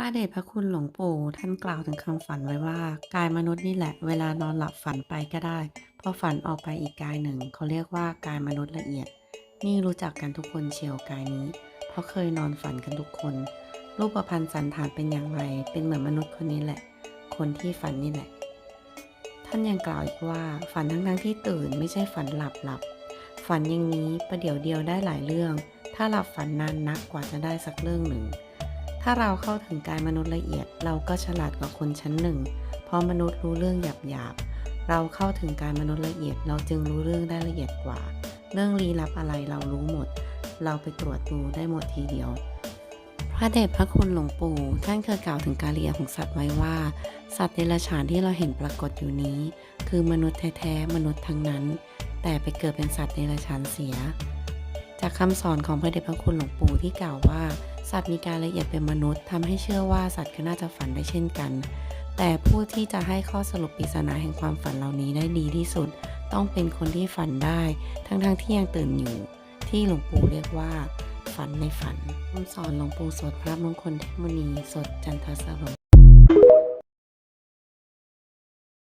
ระเดชพระคุณหลวงปู่ท่านกล่าวถึงคำฝันไว้ว่า กายมนุษย์นี่แหละ เวลานอนหลับฝันไปก็ได้ พอฝันออกไปอีกกายหนึ่ง เขาเรียกว่ากายมนุษย์ละเอียด นี่รู้จักกันทุกคนเชียวกายนี้ เพราะเคยนอนฝันกันทุกคน รูปพันธ์สันฐานเป็นอย่างไร เป็นเหมือนมนุษย์คนนี้แหละ คนที่ฝันนี่แหละ ท่านยังกล่าวอีกว่าฝันทั้งๆที่ตื่นไม่ใช่ฝันหลับหลับ ฝันอย่างนี้ประเดี๋ยวเดียวได้หลายเรื่อง ถ้าหลับฝันนานนักกว่าจะได้สักเรื่องหนึ่ง ถ้าเราเข้าถึงกายมนุษย์ละเอียด เราก็ฉลาดกว่าคนชั้นหนึ่ง เพราะมนุษย์รู้เรื่องหยาบหยาบๆเราเข้าถึงกายมนุษย์ละเอียด เราจึงรู้เรื่องได้ละเอียดกว่า เรื่องลี้ลับอะไรเรารู้หมด เราไปตรวจดูได้หมดทีเดียว พระเดชพระคุณหลวงปู่ท่านเคยกล่าวถึงการละเอียดของสัตว์ไว้ว่า สัตว์เดรัจฉานที่เราเห็นปรากฏอยู่นี้ คือมนุษย์แท้ๆมนุษย์ทั้งนั้น แต่ไปเกิดเป็นสัตว์เดรัจฉานเสีย จากคำสอนของพระเดชพระคุณหลวงปู่ที่กล่าวว่า สัตว์มีการละเอียดเป็นมนุษย์ทำให้เชื่อว่าสัตว์ก็น่าจะฝันได้เช่นกัน แต่ผู้ที่จะให้ข้อสรุปปริศนาแห่งความฝันเหล่านี้ได้ดีที่สุด ต้องเป็นคนที่ฝันได้ ทั้งๆที่ยังตื่นอยู่ ที่หลวงปู่เรียกว่าฝันในฝันคำสอนหลวงปู่สดพระมงคลเทพมุนีสดจันทสโร